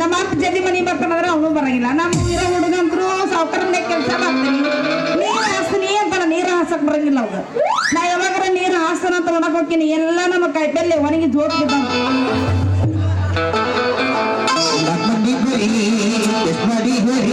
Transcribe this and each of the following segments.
ನಮ್ಮ ಅಪ್ಪ ಜಲ್ದಿ ಮನಿ ಬರ್ತಾನಂದ್ರೆ ಅವನು ಬರಂಗಿಲ್ಲ. ನಮ್ಮ ಇರೋ ಹುಡುಗಂತರು ಸಾವುಕಾರನೇ ಕೆಲಸ ಮಾಡ್ತೀನಿ. ನೀರು ಹಾಸ್ತೀನಿ ಅಂತಾನ, ನೀರು ಹಾಸಕ್ ಬರಂಗಿಲ್ಲ ಅವಾಗ ನಾ ಯಾವಾಗಾರ ನೀರು ಹಾಸ್ತಾನ ಅಂತ ಒಣಕ್ ಹೋಗ್ತೀನಿ. ಎಲ್ಲ ನಮ್ಮ ಕಾಯಿಪಲ್ಲೆ ಒಣಗಿ ಲಕ್ಷ್ಮಣಿ ಗುರಿ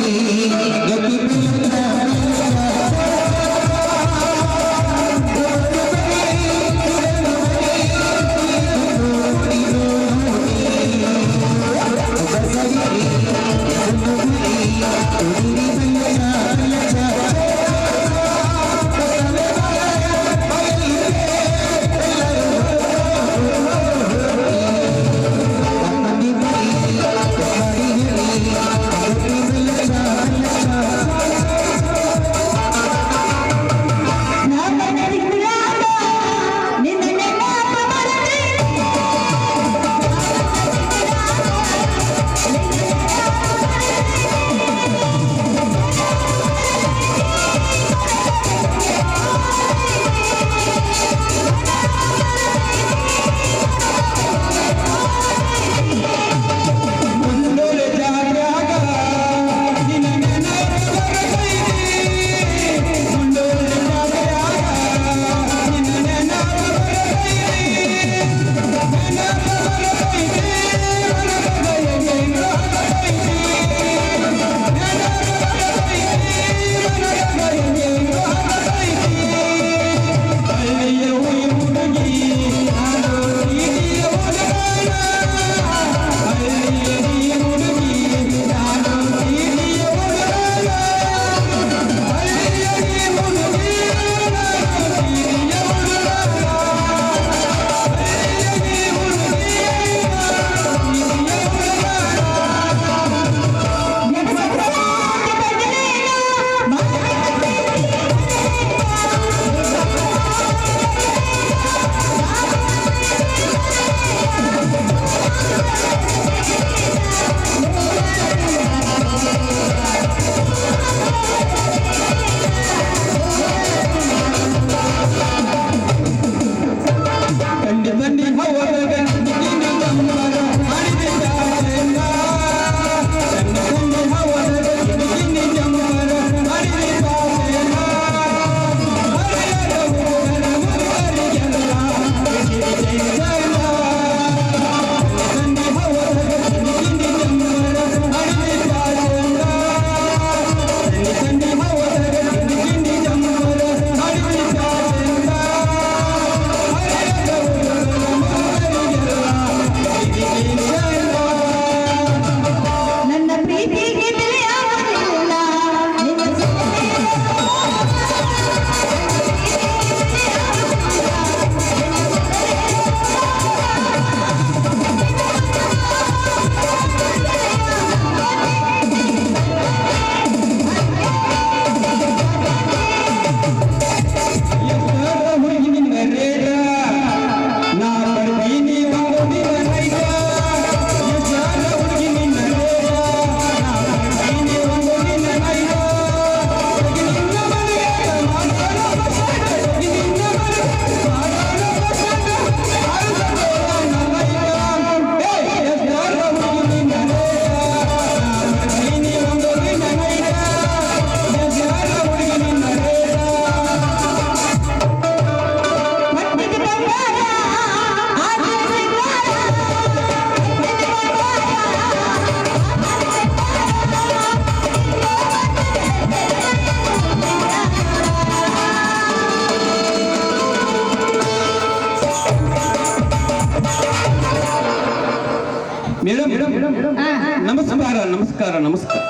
ನಮಸ್ಕಾರ.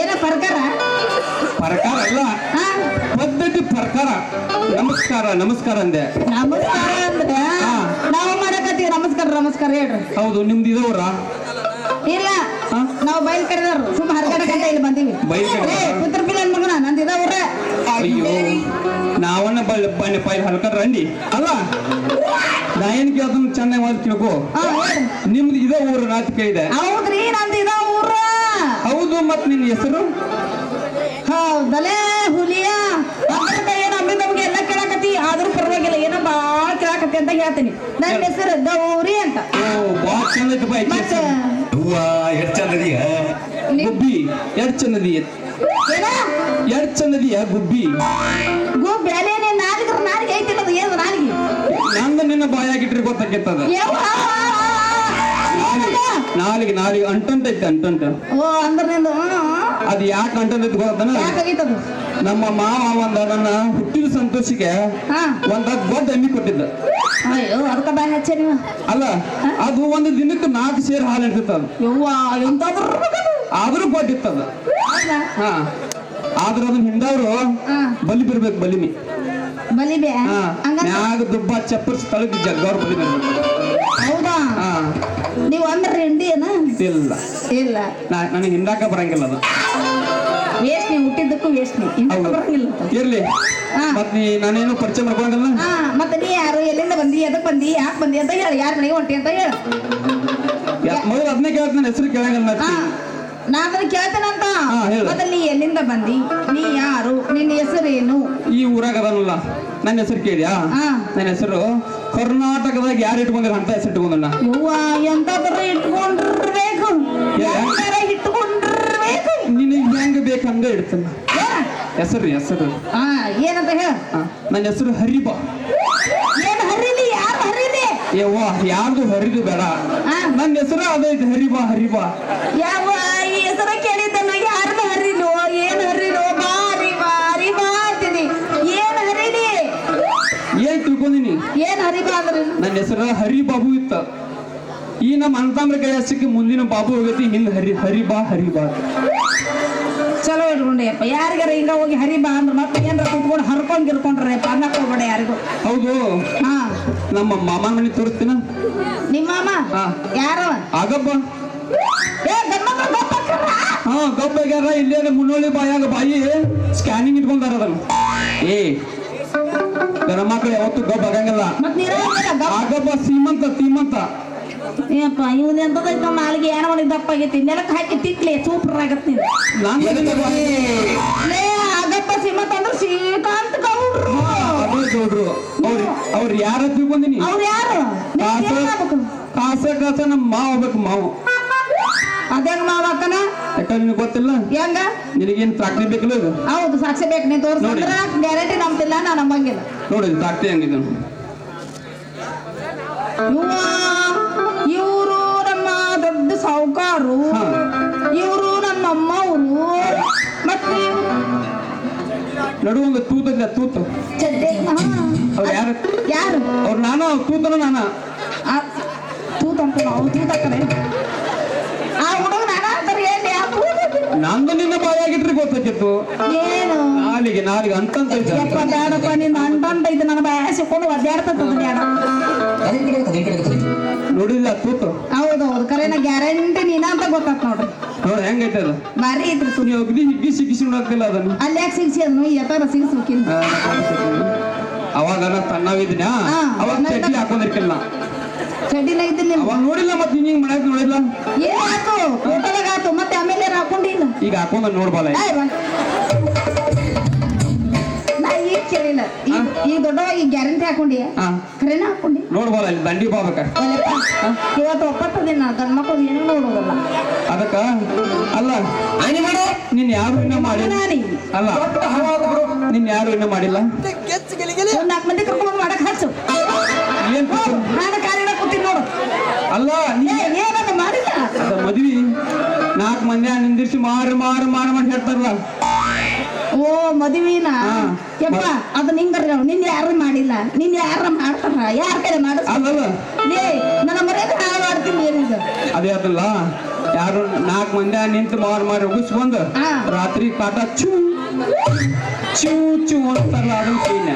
ಏನ ಪರ್ಕಾರ? ಪ್ರಕಾರ ಅಲ್ಲ. ಆ, ಪದ್ಧತಿ ಪ್ರಕಾರ. ನಮಸ್ಕಾರ ನಮಸ್ಕಾರ ಅಂದೆ. ನಮಸ್ಕಾರ ಅಂದ್ರೆ. ನಾವು ಮಾಡಕತ್ತೀವಿ. ನಮಸ್ಕಾರ ನಮಸ್ಕಾರ ಹೇಳ್ರಿ. ಹೌದು ನಿಮ್ದು ಇದವ್ರ? ಇಲ್ಲ. ಆ? ನಾವು ಬೈಲ್ ಕರೆದವ್ರು ಸುಮ್ಮ ಹರಗಡಕಂತ ಇಲ್ಲಿ ಬಂದೀವಿ. ಬೈಲ್ ಕರೆದವ್ರಾ? ಏ, ಪುತ್ರ ಪಿಲ್ಲನ್ ಮಗನ ನಂದಿದ ಊರ ಅಯ್ಯೋ. ನಾವನ್ನ ಬಳ್ಳಿ ಬನ್ನಿ ಪೈಲ್ ಹಲ್ಕರ್ ರಂಡಿ ಅಲ್ಲ? ನಾ ಏನ್ ಕೇಳ್ತಾನ ಚೆನ್ನಾಗಿ ಮಾತು ಕೇಳ್ಕೊ ಆ, ಹೇಳ್ರಿ. ನಿಮ್ದು ಇದೇ ಊರು ನಾಚಿಕೆ ಕೇಳಿದೆ ಹೌದ್ರಿ. ಮತ್ ನಿನ್ನ ಹೆಸರು? ಹೌದಲೇ ಹುಲಿಯ. ಏನು ಅಮ್ಮಿ ನಮ್ಗೆ ಎಲ್ಲ ಕೇಳಾಕತ್ತಿ ಆದ್ರೂ ಪರವಾಗಿಲ್ಲ ಏನೋ ಬಾಳ ಕೇಳಾಕತಿ ಅಂತ ಹೇಳ್ತೀನಿ. ನನ್ನ ಹೆಸರು ಗೌರಿ ಅಂತ. ಓ ಬಾಳ ಚಂದ ಐತಪ್ಪ ಈಕಿ ಮತ್ತೆ. ಹೂವ ಚಂದದಿಯ ಗುಬ್ಬಿ ಎಷ್ಟ್ ಚಂದದಿ ಏನ? ಎಷ್ಟ್ ಚಂದದಿಯ ಗುಬ್ಬಿ ಗೋ ಬ್ಯಾಲೆ ನಾಲಿಗೆ ನಾಲಿಗೆ ಐತಿ ಅದು ಏನು ನಾಲಿಗೆ? ನಂದ ನಿನ್ನ ಬಾಯಾಗಿಟ್ರಿ ಗೊತ್ತಾಗಿತ್ತದ ಯವ್ವ! ನಾಲಿಗೆ ನಾಲಿಗೆ ಅಂಟಂತ. ಐತೆ ಅಂಟಂಟ ಓ ಅಂದ್ರೆ ನಿಂದು. ಅದ್ ಯಾಕೆ ಅಂಟಂತೈತೆ ಗೊತ್ತನ? ಯಾಕಾಗೈತದು ನಮ್ಮ ಮಾವ ಒಂದ ನನ್ನ ಹುಟ್ಟಿದ ಸಂತೋಷಕ್ಕೆ ಹಾ. ಒಂದ ದೊಡ್ಡ ಎಮ್ಮಿ ಕೊಟ್ಟಿದ್ದ. ಅಯ್ಯೋ ಅದಕ್ಕ ಬಾಯ್ ಹಚ್ಚ ನೀವು. ಅಲ್ಲ ಅದು ಒಂದು ದಿನಕ್ಕೆ ನಾಲ್ಕು ಸೇರ್ ಹಾಲು ಇಡ್ತಿತ್ತದ ಯವ್ವ ಎಂತಾದ್ರು ಆದ್ರೂ ಕೊಟ್ಟಿತ್ತದ. ಹಾ. ಆದ್ರ ಅದನ್ನ ಹಿಂದವ್ರು ಹಾ. ಬಲಿ ಬಿರ್ಬೇಕು ಬಲಿಮಿ. ಬಲಿಬೆ? ಮ್ಯಾಗ ದುಬ್ಬ ಚಪ್ಪರ್ಸಿ ತಳಗ್ ಜಗ್ಗವ್ರ ಬಲಿ ಬಿರ್ಬೇಕು ಅಂದ್ರೆ ಹಿಂಡಿ ಏನ? ಇಲ್ಲ. ಇಲ್ಲ. ನಾ- ನನಗೆ ಹಿಂದಾಕ ಬರಂಗಿಲ್ಲ ಅದು. ವೇಸ್ಟ್ ನೀವು ಹುಟ್ಟಿದ್ದಕ್ಕೂ ವೇಸ್ಟ್ ನೀ ಹಿಂದಕ್ಕೆ ಬರಂಗಿಲ್ಲ ಇರ್ಲಿ. ಮತ್ ನೀ ನಾನೇನು ಪರಿಚಯ ಮಾಡ್ಕೊಂಡಲ್ಲ? ಮತ್ತೆ ನೀ ಯಾರು? ಎಲ್ಲಿಂದ ಬಂದಿ? ಎದಕ್ ಬಂದಿ? ಯಾಕೆ ಬಂದಿ? ಅಂತ ಹೇಳಿ. ಯಾರ ಮನೆಗೆ ಹೊಂಟಿ ಅಂತ ಹೇಳು. ಮೊದಲು ಅದನ್ನೇ ಕೇಳ್ತೀನಿ ಹೆಸರು ಕೇಳಂಗಿಲ್ಲ ಹಾ ನಾ ನಾ ಅದನ್ನ ಕೇಳ್ತೇನಂತ. ಮತ್ತೆ ನೀ ಎಲ್ಲಿಂದ ಬಂದಿ? ನೀ ಯಾರು? ನಿನ್ನ ಹೆಸರೇನು? ಈ ಊರಾಗ ಅದಲ್ಲ ನನ್ನ ಹೆಸರು ಕೇಳಿಯಾ? ಹಾ. ನನ್ನ ಹೆಸರು ಕರ್ನಾಟಕದಾಗ ಯಾರು ಇಟ್ಕೊಂಡಿರ ಅಂತ ಹೆಸರು ಇಟ್ಕೊಂಡಣ್ಣ ಯವ್ವ ಎಂತಾದ್ರೂ ಇಟ್ಕೊಂಡಿರ್ಬೇಕು? ಯಾರ ಇಟ್ಕೊಂಡಿರ್ಬೇಕು. ನಿನಗೆ ಹೆಂಗ ಬೇಕು ಹಂಗ ಇಡ್ತಾನ. ಏನ? ಹೆಸರು ಹೆಸರು. ಹಾ ಏನಂತ ಹೇಳ. ನನ್ನ ಹೆಸರು ಹರಿಬಾ. ಏನ್ ಹರಿಲಿ? ಯಾರು ಹರಿಲಿ? ಯವ್ವ ಯಾರ್ದು ಹರಿದು ಬೇಡ. ನನ್ನ ಹೆಸರು ಅದೈತೆ ಹರಿಬಾ ಹರಿಬಾ. ಯಾವ ನನ್ನ ಹೆಸರು ಹರಿ ಬಾಬು ಇತ್ತ. ಈ ನಮ್ಮ ಅಂತಾಮ್ರ ಕೈ ಸಿಕ್ಕಿ ಮುಂದಿನ ಬಾಬು ಹೋಗೈತಿ ಹಿಂದ್ ಹರಿ ಹರಿ ಬಾ ಹರಿ ಬಾ ಚಲೋ ಇಟ್ಕೊಂಡೆಯಪ್ಪ ಯಾರಿಗಾರ ಹಿಂಗ ಹೋಗಿ ಹರಿ ಬಾ ಅಂದ್ರೆ ಮತ್ತೆ ಏನಾರ ಕುತ್ಕೊಂಡು ಹರ್ಕೊಂಡ್ ಗಿರ್ಕೊಂಡ್ರೆ ಅನ್ನಕ್ ಹೋಗ್ಬೇಡ ಯಾರಿಗೂ. ಹೌದು. ಹಾ. ನಮ್ಮ ಮಾಮನ ಮನೆ ತೋರಿಸ್ತೀನ? ನಿಮ್ಮ ಮಾಮ. ಯಾರು? ಆಗಪ್ಪ? ಹಾ ಗಬ್ಬ ಇಲ್ಲೇ ಮುನ್ನೋಳಿ ಬಾಯಾಗ ಬಾಯಿ ಸ್ಕ್ಯಾನಿಂಗ್ ಇಟ್ಕೊಂಡಾರ ಅದನ್ನ ಏ ಗಣ ಮಕ್ಳು ಯಾವತ್ತು ಗಬ್ಬ ಆಗಂಗಿಲ್ಲ. ಆ ಗಬ್ಬ ಆಗಪ್ಪ ಸೀಮಂತ ಸೀಮಂತ. ಏನಪ್ಪ ಇವನ್ ಎಂತದೈತ್ ನಮ್ಮ ನಾಲ್ಗೆ ಏನ ಮಾಡಿ ದಪ್ಪ ಆಗೈತಿ? ನೆಲಕ್ಕೆ ಹಾಕಿ ತಿಕ್ಲಿ ಸೂಪರ್ ಆಗತ್ತೆ ನೀನು. ನಾನು ಆಗಪ್ಪ ಸೀಮಂತ ಅಂದ್ರೆ ಶ್ರೀಕಾಂತ್ ಗೌಡ್ರು. ನೋಡ್ರು ಅವ್ರು ಅವ್ರು ಯಾರ ತಿಳ್ಕೊಂಡಿನಿ ಅವ್ರು ಯಾರು? ಕಾಸ ಕಾಸ ನಮ್ಮ ಮಾವ ಹೋಗ್ಬೇಕು ಮಾವು. ಅದ್ಯಾಗ ಮಾವ ಅಕ್ಕನ? ಯಾಕಂದ್ರೆ ನಿನಗೆ ಗೊತ್ತಿಲ್ಲ? ಹೆಂಗ? ನಿನಗೇನು ಸಾಕ್ಷಿ ಬೇಕಿಲ್ಲ ಹೌದು ಸಾಕ್ಷಿ ಬೇಕು. ನೀ ತೋರಿಸಿದ್ರ ಗ್ಯಾರಂಟಿ ನಂಬ್ತಿಲ್ಲ ನಾ ನಂಬಂಗಿಲ್ಲ. ನೋಡಿ ತಾಕ್ತಿ ಹೆಂಗಿದ್ದು ಇವರು ನಮ್ಮ ದೊಡ್ಡ ಸಾಹುಕಾರು. ಇವರು ನಮ್ಮ ಅಮ್ಮವರು ಮತ್ತೆ ನಡುವಂಗ ತೂತ. ತೂತಲ್ಲ ತೂತು. ಅವ್ರು ಯಾರು? ಯಾರು? ಅವ್ರು ನಾನು ತೂತನ ನಾನ? ಆ, ತೂತ್ ಅಂತ ನಾವು ತೂತ್ ಹಾಕರೆ ಆ ಹುಡುಗ ನಾನ ಅಂತಾರೆ ತೂತ್? ನಂದು ನಿನ್ನ ಬಾಯಾಗಿಟ್ರಿ ಗೊತ್ತಾಗಿತ್ತು ಏನು? ನಾಲಿಗೆ ನಾಲಿಗೆ ಅಂತಂತ ಐತೆ. ಯಪ್ಪ ಬೇಡಪ್ಪ ನಿನ್ನ ಅಂಟಂಟ ಇದು ನನ್ನ ಬಾಯಾಸಿಕೊಂಡು ಒದ್ದಾಡ್ತದ ಬೇಡ ನೋಡಿಲ್ಲ ಕೂತು. ಹೌದು ಹೌದು. ಕರೆನ ಗ್ಯಾರಂಟಿ ನೀನ ಅಂತ ಗೊತ್ತಾತ್ ನೋಡ್ರಿ. ನೋಡಿ ಹೆಂಗೈತೆ ಅದು? ಬಾರಿ ಐತ್ರಿ ತೂ ನೀವು ಅಗ್ದಿ ಹಿಗ್ಗಿ ಸಿಗಿಸಿ ನೋಡಕ್ತಿಲ್ಲ ಅದನ್ನ? ಅಲ್ಲಿ ಯಾಕೆ ಸಿಗಿಸಿ ಅದನ್ನು? ಎತ್ತಾರ ಸಿಗಿಸಿ ಆ, ಅವಾಗ ನಾ ಸಣ್ಣವಿದ್ನ ಹಾ. ಅವಾಗ ಚಡ್ಡಿ ಹಾಕೊಂಡಿರ್ಕಿಲ್ಲ. ಚಡ್ಡಿನ ಇದ್ದಿಲ್ಲ ಅವಾಗ ನೋಡಿಲ್ಲ ಮತ್ತೆ ನಿಂಗೆ ಹಿಂಗ್ ಮಾಡಕ್ ನೋಡಿಲ್ಲ? ಏನ್ ಆತು ಫೋಟೋದಾಗ ಆತು ಮತ್ತೆ ಆಮೇಲೆ ಹಾಕೊಂಡಿಲ್ಲ ಈಗ ಹಾಕೊಂಡ್ ನೋಡ್ಬಲ್ಲ ಈಗ ಈ ಈಗ ದೊಡ್ಡವಾಗಿ ಗ್ಯಾರಂಟಿ ಹಾಕೊಂಡಿ ಕರೆನ ಖರೇನ ಹಾಕೊಂಡಿ ನೋಡ್ಬಲ್ಲ ಅಲ್ಲಿ ದಂಡಿ ಬಾಬಕ ಇವತ್ತು ಒಪ್ಪತ್ತು ದಿನ ಗಂಡ ಮಕ್ಕಳು ಏನೂ ನೋಡೋದಲ್ಲ. ಅದಕ್ಕ ಅಲ್ಲ ನಿನ್ ಯಾರು ಇನ್ನ ಮಾಡಿ ಅಲ್ಲ ನಿನ್ ಯಾರು ಇನ್ನ ಮಾಡಿಲ್ಲ? ನಾಲ್ಕು ಮಂದಿ ಕರ್ಕೊಂಡು ಮಾಡಕ್ ಹಚ್ಚು. ಏನ್ ನಾನು ಕಾಲಿನ ಕೂತೀನಿ ನೋಡು. ಅಲ್ಲ ನೀ ಮಾಡಿಲ್ಲ? ಅದ ಮದ್ವಿ. ನಾಲ್ಕು ಮಂದಿ ನಿಂದಿರ್ಸಿ ಮಾರು ಮಾರು ಮಾರು ಮಾಡಿ ಹೇಳ್ತಾರಲ್ಲ. ಓ ಮದುವಿನ. ಯಪ್ಪ ಅದು ನಿಂಗರ ನಿನ್ ಯಾರು ಮಾಡಿಲ್ಲ? ನಿನ್ ಯಾರ ಮಾಡ್ತಾರ? ಯಾರ ಕಡೆ ಮಾಡಿಸ್ ಅಲ್ಲಲ್ಲ ಲೇ ನನ್ನ ಮರ್ಯಾದೆ ಹಾಳು ಮಾಡ್ತೀನಿ ಏನಿದು ಅದೇ ಅದಲ್ಲ ಯಾರು ನಾಲ್ಕು ಮಂದಿ ನಿಂತು ಮಾರು ಮಾಡಿ ಉಗಿಸ್ಕೊಂಡು. ರಾತ್ರಿ ಕಾಟ ಚೂ ಚೂ ಚೂ ಅಂತಾರಲ್ಲ ಅದು ಸೀನ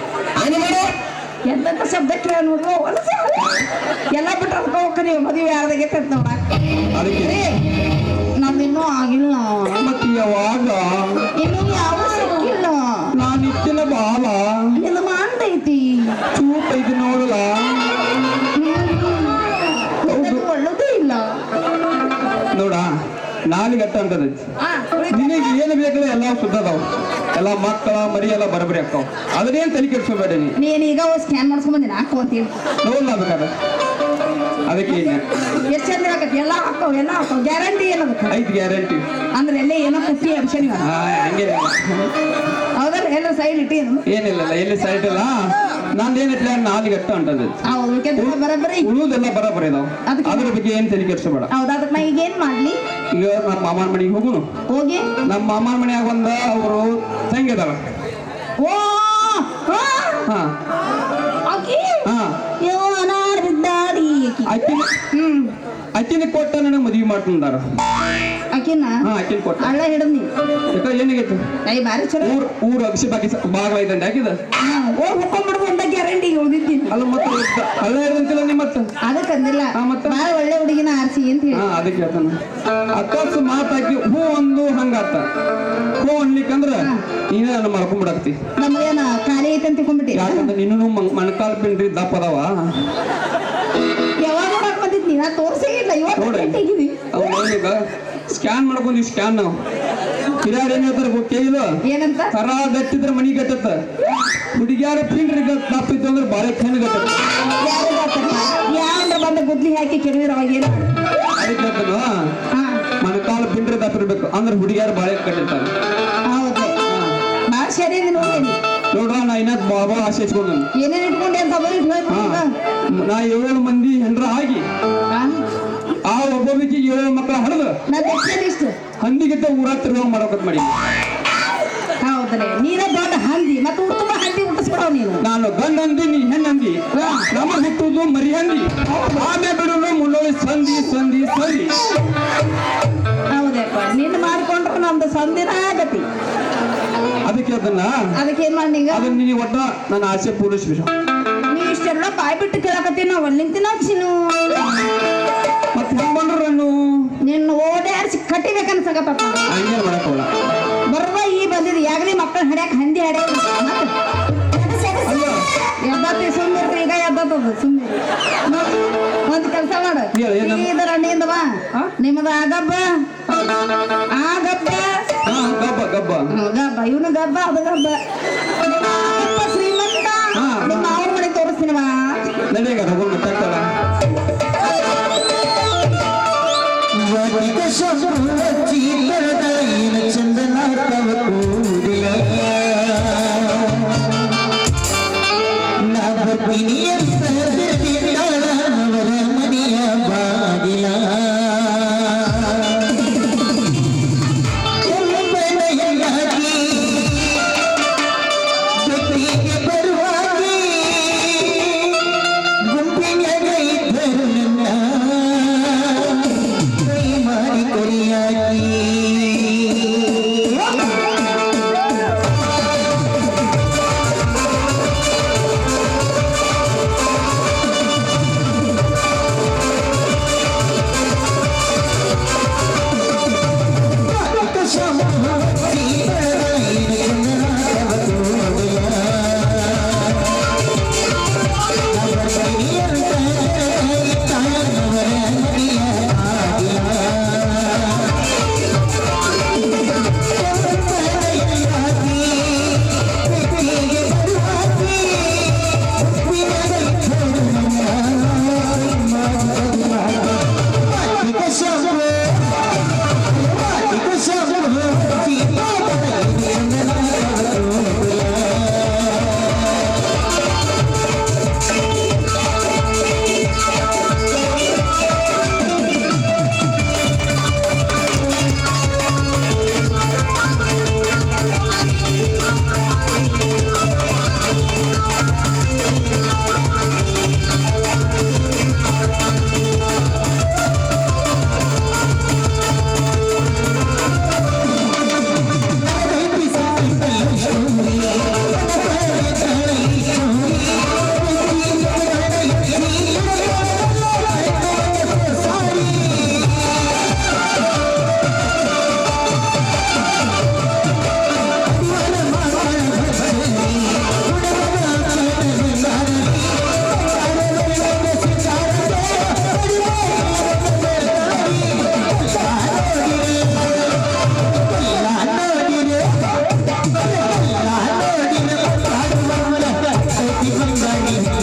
ಎಂತ ಶಬ್ದ ಕೇಳ ನೋಡ್ರು ಎಲ್ಲ ಬಿಟ್ಟು ನೀವು ಮದುವೆ ಯಾರ್ದಾಗೈತೆ ಅಂತ ನೋಡ. ಅದಕ್ಕೆ? ನಮ್ದಿನ್ನೂ ಆಗಿಲ್ಲ. ಮತ್ತೆ ಯಾವಾಗ ಉಳಿತು. ನಿನಗೆ ಏನು ಬೇಕಲ್ಲ ಎಲ್ಲ ಶುದ್ಧ ಅದಾವ. ಎಲ್ಲ ಮಕ್ಕಳ ಮರಿ ಎಲ್ಲ ಬರಬರಿ ಅಕ್ಕಾವ ಅದನ್ನೇನು ತಲೆ ಕೆಡ್ಸ್ಕೊಬೇಡ ನೀ ನೀನ್ ಈಗ ಸ್ಕ್ಯಾನ್ ಮಾಡ್ಸ್ಕೊಂಡ್ ಬಂದಿನ? ಹಾಕು ಅಂತ ಹೇಳಿ. ಬೇಕಾದ್ರೆ? ಅದಕ್ಕೆ ಎಷ್ಟು ಚಂದ ಆಗತ್ತೆ? ಎಲ್ಲ ಹಾಕೋ ಎಲ್ಲ ಹಾಕೋ. ಗ್ಯಾರಂಟಿ ಏನದ ಐದು ಗ್ಯಾರಂಟಿ ಅಂದ್ರೆ ಎಲ್ಲ ಏನೋ ಕುಟ್ಟಿ ಅಭಿಷೇಕ ಹಾ ಹಂಗೇನಿಲ್ಲ ಹೌದಲ್ಲ ಎಲ್ಲ ಸೈಡ್ ಇಟ್ಟಿ ಏನಿಲ್ಲ ಎಲ್ಲಿ ಸೈಡ್ ಇಲ್ಲ? ನಂದು ಏನಿಲ್ಲ ನಾಲಿಗೆ ಅಷ್ಟ ಯಾಕೆಂದ್ರೆ ಬರೋಬ್ಬರಿ? ಉಳುವುದೆಲ್ಲ ಬರಬರಿ ಅದಕ್ಕೆ- ಅದ್ರ ಬಗ್ಗೆ ಏನ್ ತಲೆ ಕೆಡಿಸ್ಬೇಡ ಹೌದು ಅದಕ್ಕೆ ನಾ ಈಗ ಏನ್ ಮಾಡ್ಲಿ? ಈಗ ನಮ್ಮ ಮಾಮನ ಮನೆಗೆ ಹೋಗುನು. ಹೋಗಿ? ನಮ್ಮ ಮಾಮನ ಮನೆಯಾಗ ಬಂದ ಅವರು ತಂಗಿದಾರ ಓ ಹಾ? ಅಕ್ಕಿನ ಹ್ಮ್. ಅಕ್ಕಿನ ಕೊಟ್ಟ ನನಗೆ ಮದುವೆ ಮಾಡ್ಕೊಂಡಾರ ಆಕಿನ ಹಾ ಅಕ್ಕಿನ ಕೊಟ್ಟ. ಅಳ್ಳ ಹಿಡದ್ ನೀ. ಏನಾಗೈತಿ? ಊರ್ ಊರ್ ಅಗಸಿ ಬಾಕಿ ಬಾಗ್ಲ ಇದ್ದಂಗೆ ಹಾಕಿದ ಓ ಅಲ್ಲ ಮತ್ತೆ ಅಲ್ಲ ಇರಂತಿಲ್ಲ ನಿಮ್ಮ ಮತ್ತೆ ಅದಕ್ಕೆ ಅಂದಿಲ್ಲ ಹಾ, ಮತ್ತೆ? ಬಾಳ ಒಳ್ಳೆ ಹುಡುಗಿನ ಆರ್ಸಿ ಅಂತ ಹೇಳಿ. ಹಾ ಅದಕ್ಕೆ ಹೇಳ್ತಾನ. ಅಕ್ಕಸ್ ಮಾತಾಕಿ ಹೂ ಒಂದು ಹಂಗಾತ. ಹೂ ಅನ್ಲಿಕ್ಕಂದ್ರ ನೀನೇ ನನ್ನ ಮಾಡ್ಕೊಂಡ್ಬಿಡಕ್ತಿ ನಮ್ಗೇನ ಖಾಲಿ ಐತೆ ಅಂತ ತಿಳ್ಕೊಂಡ್ಬಿಟ್ಟಿ ಯಾಕಂದ್ರೆ ನಿನ್ನೂ ಮಣಕಾಲ್ ಪಿಂಡ್ರಿ ದಪ್ಪ ಅದಾವ. ಯಾವಾಗ ನೋಡಕ್ ಬಂದಿದ್ನಿ ನಾ ತೋರ್ಸೇ ಇಲ್ಲ. ಇವತ್ತು ಸ್ಕ್ಯಾನ್ ಮಾಡ್ಕೊಂಡಿ ಸ್ಕ್ಯಾನ್ ನಾವು ಹಿರಿಯರ್ ಏನ್ ಹೇಳ್ತಾರ ಏನಂತ? ಕರ ಗಟ್ಟಿದ್ರೆ ಮನಿ ಗಟ್ಟತ್ತ ಹುಡುಗಿಯಾರ ಪಿಂಡ್ರಿ ತಪ್ಪಿತ್ತು ಅಂದ್ರೆ ಬಾಳೆ ಕಣ್ಣು ಗಟ್ಟತ್ತ ಯಾರು ಬಂದ ಗುದ್ಲಿ ಹಾಕಿ ಕೆಡವಿರ ಅವಾಗ ಮಣಕಾಲ ಪಿಂಡ್ರಿ ತಪ್ಪಿರ್ಬೇಕು ಅಂದ್ರೆ ಹುಡುಗಿಯಾರ ಬಾಳೆ ಕಟ್ಟಿರ್ತಾರೆ ಹೌದು. ಭಾಳ ಸರಿ ನೋಡಿ ನೋಡ್ರ ನಾ ಇನ್ನ ಬಾಬಾ ಆಸೆ ಹಚ್ಕೊಂಡ್ ಏನೇನ್ ಇಟ್ಕೊಂಡೆ ಅಂತ ನಾ ಏಳು ಮಂದಿ ಹೆಂಡ್ರ ಆಗಿ ಆ ಒಬ್ಬೊಬ್ಬಕ್ಕೆ ಏಳು ಮಕ್ಕಳ ಹಡ್ದು. ನಾ ಹಂದಿಗಿಂತ ಊರಾಗ ತಿರುವಂಗ್ ಮಾಡೋಕತ್ ಮಾಡಿ ಹೌದ್ರಿ. ನೀರ ದೊಡ್ಡ ಹಂದಿ. ಮತ್ತೆ ನೀನು ನಾನು ಗಂಡ ಅಂದಿ ನೀ ಹೆಣ್ಣಂದಿ. ನಮ್ಮ ಹುಟ್ಟುದು ಮರಿ ಹಂದಿ ಆಮೇಲೆ ಬಿಡುದು ಮುಳ್ಳೋಳಿ ಸಂದಿ ಸಂದಿ ಸಂದಿ. ಹೌದಪ್ಪ ನಿನ್ನ ಮಾಡ್ಕೊಂಡ್ರೆ ನಮ್ದು ಸಂಧಿನ ಆಗತಿ. ಅದಕ್ಕೆ ಅದನ್ನ ಅದಕ್ಕೆ ಏನ್ ಮಾಡಿ ಅದನ್ನ ನೀನು ಒಟ್ಟ ನನ್ನ ಆಸೆ ಪೂರೈಸ್ಬಿಡ. ನೀ ಇಷ್ಟೆಲ್ಲ ಬಾಯ್ ಬಿಟ್ಟು ಕೇಳಕತ್ತೀನಿ ನಾವು ಅಲ್ಲಿಂತಿನ ಚಿನ್ನು. ಮತ್ತೆ ಹೆಂಗ್ ನಿನ್ನ ಓಡಾಡ್ಸಿ ಕಟ್ಟಿಬೇಕನ್ಸಕತ್ತಪ್ಪ ಹಂಗೇನ್ ಮಾಡಕ್ ಬರ್ವ ಈ ಬಂದಿದ್ದು ಯಾಗಲಿ ಮಕ್ಕಳು ಹಡ್ಯಾಕ ಹಂದಿ ಹಡ್ಯಾಕ. ಎದ್ದತಿ ಸುಂದರ ಈಗ ಎದ್ದದ ಸುಂದರ ಒಂದ್ ಕೆಲಸ ಮಾಡ? ಇದರ ನಿಂದ ಬಾ? ನಿಮ್ಮದ ಆಗಬ್ಬ. ಆ ಗಬ್ಬ. ಗಬ್ಬ ಗಬ್ಬ. ಗಬ್ಬ. ಇವನು ಗಬ್ಬ ಅದು ಗಬ್ಬ. ಶ್ರೀಮಂತ. ನಿಮ್ಮ ಅವ್ರ ಮನೆ ತೋರಿಸ್ತೀನಿ ಬಾ. ನಡೆಯಗ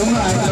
All right.